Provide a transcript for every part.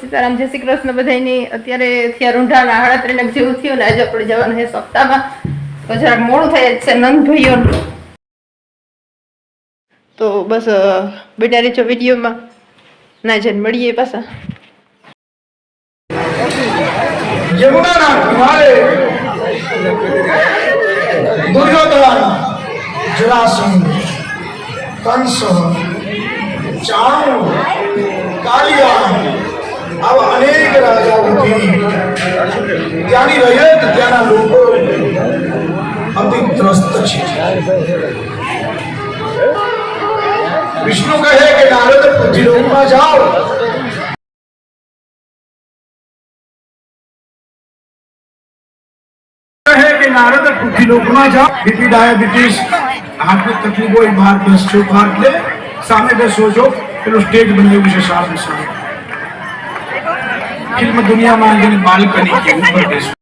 સીતારામ, જય શ્રી કૃષ્ણ બધાની અત્યારે થયા રૂંઢાના સાડા ત્રણ જેવું થયું ને આજે આપણે જવાનું છે સપ્તાહમાં. તો જરાક મોડું થાય છે નંદ ભાઈઓનું. તો બસ બેટા રેચો વિડીયોમાં. ના જઈને મળીએ પાછા. યમુનાના કિનારે દુર્યોધન જરાસંધ કંસ ચાણુ કાલિયા अब अनेक राजाओं की यानी रजत ज्ञान लोगों अति त्रस्त विष्णु कहे कि नारद पृथ्वी लोग में जाओ। नारद पृथ्वी लोग में जाओ। दीदी डाय ब्रिटिश हाथ में तकलीफ़ हो एक बार दस चौक हाथ ले सामने दस सोचो, फिर स्टेज बनने के साथ में साथ ફિલ્મ દુનિયામાં બાલ્કની કે ઉપર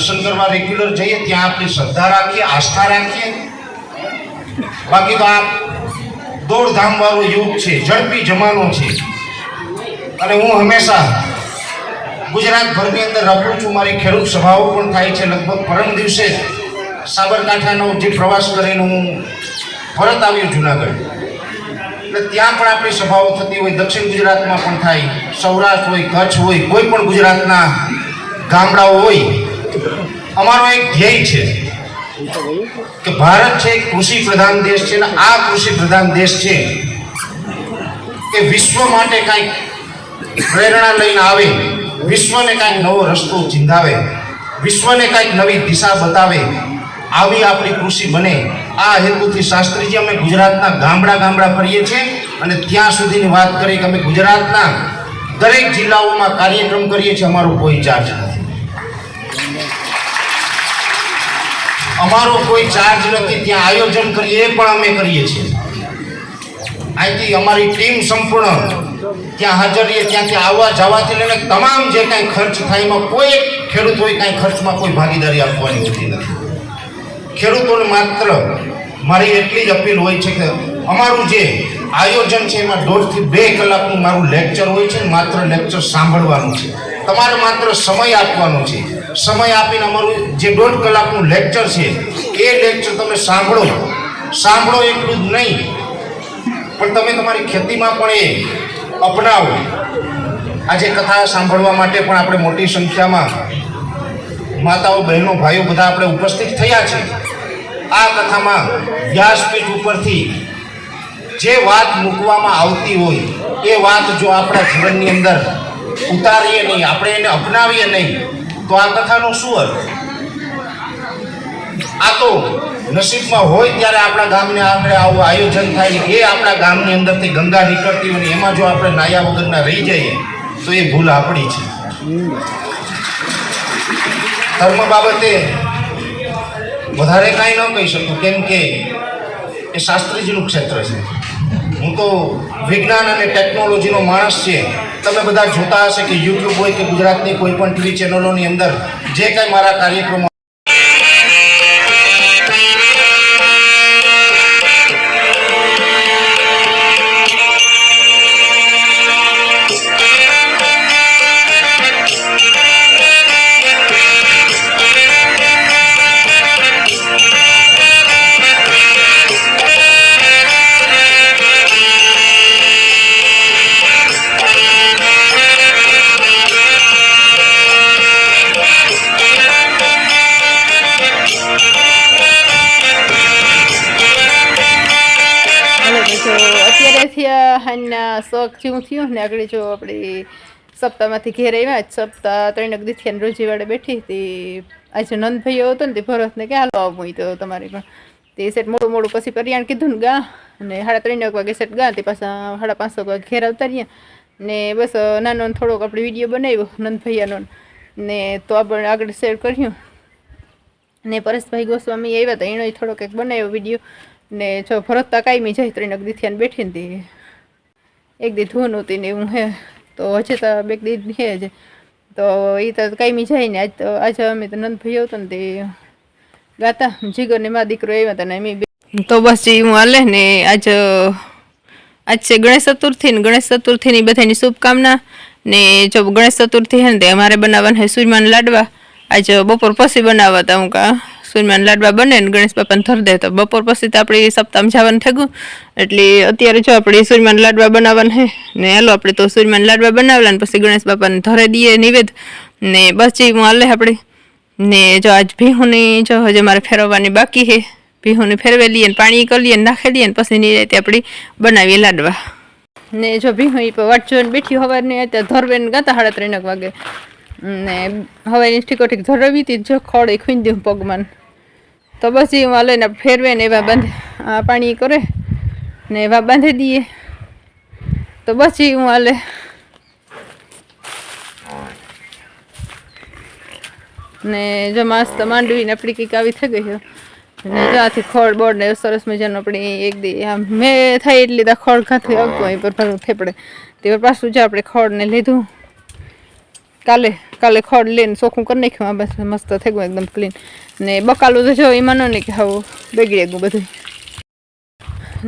દર્શન કરવા રેગ્યુલર જઈએ, ત્યાં આપણી શ્રદ્ધા રાખીએ, આસ્થા રાખીએ. બાકી તો આ દોડધામ વાળો યુગ છે, ઝડપી જમાનો છે. અને હું હંમેશા ગુજરાતભરની અંદર રહું છું, મારી ખેડૂત સભાઓ પણ થાય છે, લગભગ પરમ દિવસે સાબરકાંઠાનો જે પ્રવાસ કરીને હું પરત આવ્યો જુનાગઢ. એટલે ત્યાં પણ આપણી સભાઓ થતી હોય, દક્ષિણ ગુજરાતમાં પણ થાય, સૌરાષ્ટ્ર હોય, કચ્છ હોય, કોઈ પણ ગુજરાતના ગામડાઓ હોય અમારો એક ધ્યેય છે કે ભારત છે કૃષિ પ્રધાન દેશ છે ને આ કૃષિ પ્રધાન દેશ છે કે વિશ્વ માટે કાંઈક પ્રેરણા લઈને આવે, વિશ્વને કાંઈક નવો રસ્તો ચિંધાવે, વિશ્વને કાંઈક નવી દિશા બતાવે, આવી આપણી કૃષિ બને. આ હેતુથી શાસ્ત્રીજી અમે ગુજરાતના ગામડા ગામડા ફરીએ છીએ અને ત્યાં સુધીની વાત કરી કે અમે ગુજરાતના દરેક જિલ્લાઓમાં કાર્યક્રમ કરીએ છીએ, અમારો કોઈ ચાર્જ નથી. અમારો કોઈ ચાર્જ નથી, ત્યાં આયોજન કરીએ, એ પણ અમે કરીએ છીએ. અહીંથી અમારી ટીમ સંપૂર્ણ ત્યાં હાજર રહીએ ત્યાંથી આવવા જવાથી લઈને તમામ જે કાંઈ ખર્ચ થાય એમાં કોઈ ખેડૂત હોય કાંઈ ખર્ચમાં કોઈ ભાગીદારી આપવાની હોતી નથી. ખેડૂતોને માત્ર મારી એટલી જ અપીલ હોય છે કે અમારું જે આયોજન છે એમાં દોઢથી બે કલાકનું મારું લેક્ચર હોય છે માત્ર લેક્ચર સાંભળવાનું છે. તમારે માત્ર સમય આપવાનો છે. સમય આપીને અમારું જે દોઢ કલાકનું લેક્ચર છે, એ લેક્ચર તમે સાંભળો. સાંભળો એટલું જ નહીં, પણ તમે તમારી ખેતીમાં પણ એ અપનાવો. આજે કથા સાંભળવા માટે પણ આપણે મોટી સંખ્યામાં માતાઓ, બહેનો, ભાઈઓ બધા આપણે ઉપસ્થિત થયા છે. આ કથામાં વ્યાસપીઠ ઉપરથી જે વાત મૂકવામાં આવતી હોય, એ વાત જો આપણા જીવનની અંદર ઉતારીએ નહીં, આપણે એને અપનાવીએ નહીં. તો આ કથાનો શું અર્થ આ તો નસીબમાં હોય ત્યારે આપણા ગામને આંગણે આવું આયોજન થાય એ આપણા ગામની અંદરથી ગંગા નીકળતી હોય એમાં જો આપણે નાયા વગરના રહી જઈએ, તો એ ભૂલ આપણી છે. ધર્મ બાબતે વધારે કાંઈ ન કહી શકું, કેમ કે એ શાસ્ત્રીજીનું ક્ષેત્ર છે. હું તો વિજ્ઞાન અને ટેકનોલોજીનો માણસ છે. તમે બધા જોતા હશે કે યુટ્યુબ હોય કે ગુજરાતની કોઈ પણ ટીવી ચેનલોની અંદર જે કાંઈ મારા કાર્યક્રમો અત્યારે થયા શોખ જેવું થયું ને આગળ જો આપણી સપ્તાહમાંથી ઘેર આવ્યા સપ્તાહ ત્રણેક દીથી રોજી વાળે બેઠી હતી. આજે નંદભાઈઓ હતો ને તે ભરતને કે, હાલો આવું તો તમારે પણ. તે સેટ મોડું મોડું પછી પરિયાણ કીધું ને ગા, અને સાડા ત્રણેક વાગે સેટ ગા, તે પાછા સાડા પાંચસો વાગે ઘેર આવતા રહ્યા. ને બસ નાનો થોડોક આપણે વીડિયો બનાવ્યો નંદભૈયાનો ને. તો આપણે આગળ શેર કર્યું. ને પરેશભાઈ ગોસ્વામી આવ્યા હતા એનો થોડોક એક બનાવ્યો વીડિયો ને જો ભરતતા કાયમી જાય ત્રણેક દીથી બેઠી હતી એક દી ધૂન હતી ને એવું હે. તો હજી તો બે દી હે જ. તો એ તો કાયમી જાય ને આજ તો, આજે અમે તો નંદભાઈ આવતો ને તે ગાતા. જીગર ને મા દીકરો આવ્યા હતા ને એમ તો બસ જે હું હાલે ને આજ આજ છે ગણેશ ચતુર્થી ને ગણેશ ચતુર્થીની બધાની શુભકામના. ને જો ગણેશ ચતુર્થી છે ને તે અમારે બનાવવાના હે સૂર્યમાન લાડવા. આજ બપોર પછી બનાવવા હતા હું કા. સૂર્યમાન લાડવા બને ને ગણેશ બાપાને ધર દે. તો બપોર પછી તો આપણે સપ્તાહમાં જવાનું થયું એટલે અત્યારે જો આપણે સૂર્યમાન લાડવા બનાવવાના છે ને હાલો આપણે તો સૂર્યમાન લાડવા બનાવેલા ને પછી ગણેશ બાપાને ધરે દઈએ નિવેદ. ને બસ જે હું હાલે આપણે. ને જો આજ ભીહુની જો હજી મારે ફેરવવાની બાકી છે ભીહુને ફેરવી લઈએ ને પાણી કરી લઈએ ને નાખી દઈએ ને પછી નિરાતે રીતે આપણે બનાવીએ લાડવા. ને જો ભીહુ ઈ વાટ જોઈને બેઠી હવારની અત્યારે ધરવે ને ગાતા સાડા ત્રણેક વાગે. ને હવે ઠીકો ઠીક ધરવી હતી જો ખોડે ખૂંદી દઉં પગમાં તો બસ એ ને ફેરવે ને એવા બાંધે પાણી કરે ને એવા બાંધી દઈએ. તો બસ એ હું હાલે ને જો મસ્ત માંડવીને આપણી કંઈક આવી થઈ ગઈ ને જો આથી ખોળ બોળ ને સરસ મજાનું આપણે એક દી આમ મેં થાય એટલી તો ખોળ ખાથી આવતું હોય પર થેપડે. તે પાછું જો આપણે ખોળને લીધું. કાલે કાલે ખડ લઈને ચોખ્ખું કરી નાખ્યું, આ બસ મસ્ત થઈ ગયું, એકદમ ક્લીન ને બકાલું તો જો એમાં ન કે હવે બગડી ગયું બધું.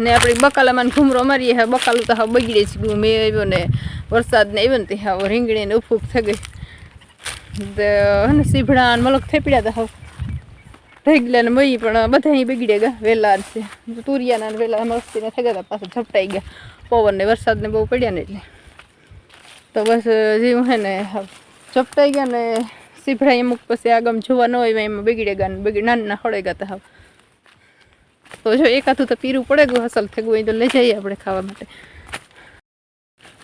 ને આપણી બકાલામાં ઘૂમરો મારીએ હવે બકાલું તો હાવ બગડી જ ગયું મેં આવ્યો ને વરસાદ ને આવ્યો ને તે હાવ રીંગણી ને ઉફૂફ થઈ ગઈ. ને સીભડા ને મલક થેપડ્યા હતા હાવ. ઢેગલા ને મઈ પણ બધા અહીં બગડ્યા ગયા, વેલા છે. તુરિયાના વેલા મસ્તીને થઈ ગયા પાછા ઝપટાઈ ગયા. પવન ને વરસાદ ને બહુ પડ્યા ને એટલે. તો બસ, જેવું હે ને હાવ ઝપટાઈ ગયા ને સીભડા અમુક પછી આગમ જોવા ન હોય એમાં બગડે ગયા ને બગડી નાના હળે ગયા હતા તો જો એકાથું તો પીરું પડે ગયું, અસલ થઈ ગયું તો લઈ જઈએ આપણે ખાવા માટે.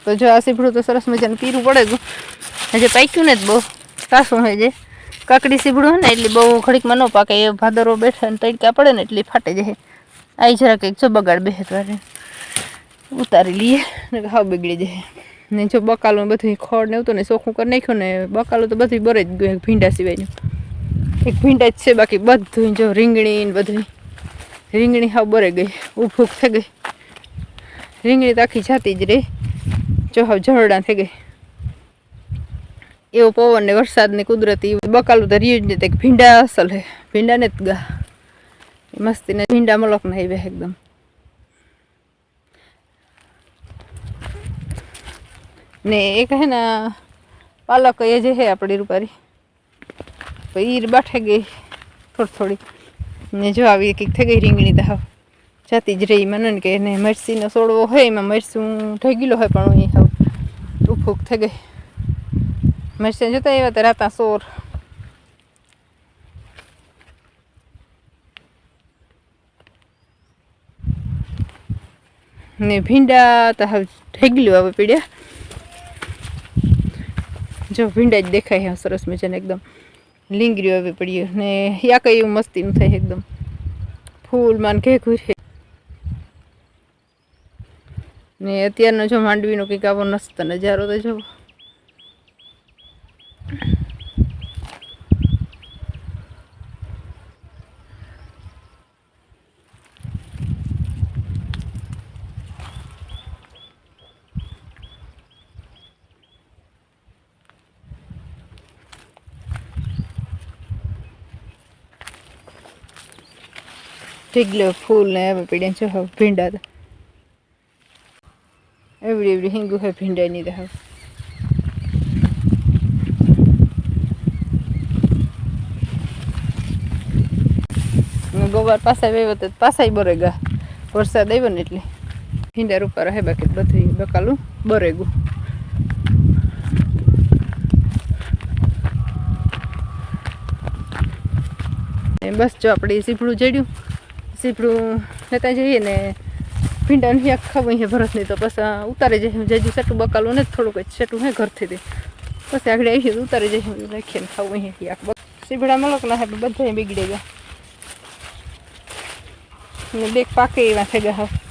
તો જો આ સીભડું તો સરસ મજાનું પીરું પડે ગયું. હજી પાક્યું ને જ બહુ કાશું હોય જે. કાકડી સીભડું હોય ને, એટલે બહુ ઘડીકમાં ન પાકે, એ ભાદરો બેઠે ને તડકા પડે ને, એટલે ફાટે જાય. આઈ જરાક કંઈક જો બગાડ તો ઉતારી લઈએ ને હાવ બગડી જાય. ને જો બકાલું બધું ખોળ ને એવું ને ચોખ્ખું કરી નાખ્યું ને બકાલું તો બધું બરે જ ગયું ભીંડા સિવાયનું. એક ભીંડા જ છે, બાકી બધું જો રીંગણી ને બધું રીંગણી હાવ બરે ગઈ, ઉભૂક થઈ ગઈ. રીંગણી તો આખી જાતી જ રહી. જો હાવ જરડા થઈ ગઈ. એવો પવન ને વરસાદ ને કુદરતી બકાલું તો રહ્યું જ નહીં ભીંડા અસલ હે. ભીંડા ને જ ગા. મસ્તી ને ભીંડા મલક ના આવ્યા એકદમ. ને એક હે ને પાલક એ જે હે આપણી રૂપારી. તો ઈ બાઠે ગઈ થોડી થોડી. ને જો આવી એક થઈ ગઈ રીંગણી તો હાવ. જાતી જ રહી મને કે એને મરસીનો સોડવો હોય, એમાં મરસું ઢગીલો હોય પણ એ હાવ ઉફૂક થઈ ગઈ. મરસી જોતા એવા તો રાતા સોર. ને ભીંડા તો હવે થઈ આવે પીડ્યા. જો ભીંડા જ દેખાય હા, સરસ મજાને એકદમ. લીંગરી આવી પડ્યું ને યા કઈ એવું મસ્તીનું થાય એકદમ. ફૂલ માન કે ઘૂરે. ને અત્યારનો જો માંડવીનો કંઈક આવો નસ્ત નજારો તો જો. હવે ભીંડા તો. એવડી એવડી હિંગુ હે ભીંડાની તો હવે. ને ગોબર પાછા વેવો તો પાછા બરે ગા વરસાદ આવ્યો ને એટલે. ભીંડા રૂપા હે બાકી બધું બકાલું બરેગું. બસ જો આપણે સીપડું જડ્યું સીપડું લેતા જઈએ ને ભીંડાનું આખા ખાવું અહીંયા ભરતની તો પછી ઉતારી જઈએ જજુ સેટું બકાલું ને થોડુંક સેટું હે ઘરથી દે પછી આગળ આવી તો ઉતારી જઈએ રાખીએ ને ખાવું અહીંયા હિયાક સીપડા મલક ના બધા બગડી ગયા ને બેગ પાકે એવા થઈ ગયા હવે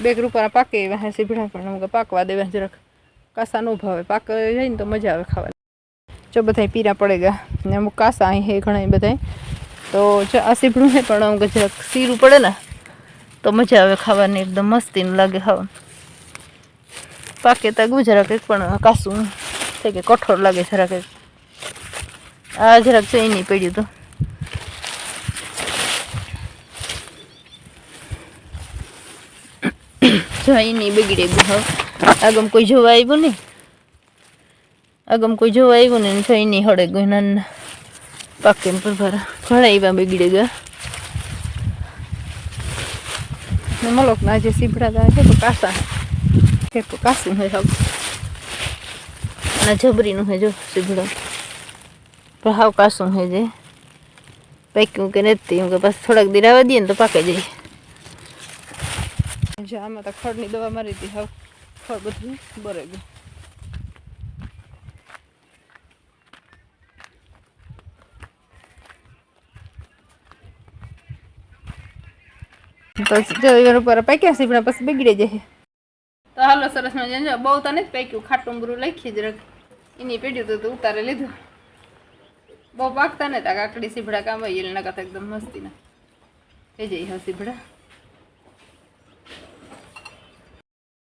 બેગ રૂપાના પાકે એવા હે સીભડા પણ અમુક પાકવા દેવા જરાક કાસા નો ભાવે પાક જાય ને તો મજા આવે ખાવાની જો બધા પીરા પડે ગયા ને અમુક કાસા અહીં હે ઘણા બધા તો જો આ સીભડું હે પણ અમુક જરાક સીરું પડે ને, તો મજા આવે ખાવાની, એકદમ મસ્તીનું લાગે ખાવાનું. પાકે તો જરાક એક પણ કાસું થઈ કે કઠોર લાગે જરાક એક. આ જરાક છે નહીં પડ્યું તો. જોઈ નહીં બગડે ગયું હવે આગમ કોઈ જોવા આવ્યું નહીં. આગમ કોઈ જોવા આવ્યું ને જોઈ નહીં હળે ગયું નાના પાકે પર પરભારા ઘણા એવા બગડી ગયા ને મલોક ના જે સીભડા છે તો કાસા. છે તો કાસું હે હાવ. અને જબરીનું હે જો સીભડો પણ હાવ કાસું હે જે. પાક્યું કે નથી એમ કે પાછું થોડાક દી રાવા દઈએ ને તો પાકે જાય જો આમાં તો ખડની દવા મારી હતી હાવ. ખડ બધું બરે તો જો એના ઉપર પાક્યા છે, પણ પછી બગડી જાય તો હાલો, સરસ મજા જો, બહુ તો પાક્યું, ખાટું બરું લખી જ રાખ. એની પેઢ્યું તો ઉતારે લીધું. બહુ પાકતા ને તા કાકડી સીભડા કામ હોય એટલે નકા એકદમ મસ્તી ના. થઈ જાય હા સીભડા.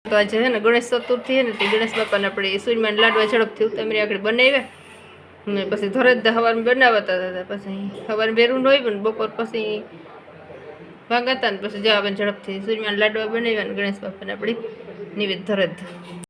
તો આજે છે ને ગણેશ ચતુર્થી ને, તે ગણેશ બાપાને આપણે સૂર્યમાન લાડવા ઝડપથી ઉતામરી આગળ બનાવ્યા. ને પછી ધોરજ હવારમાં બનાવતા હતા પછી હવારમાં બેરું હોય પણ બપોર પછી ભાગાતા ને પછી જવાબ ઝડપથી સૂર્યમાં લાડવા બનાવ્યા ગણેશ બાપાને આપણે નિવેદ ધરજ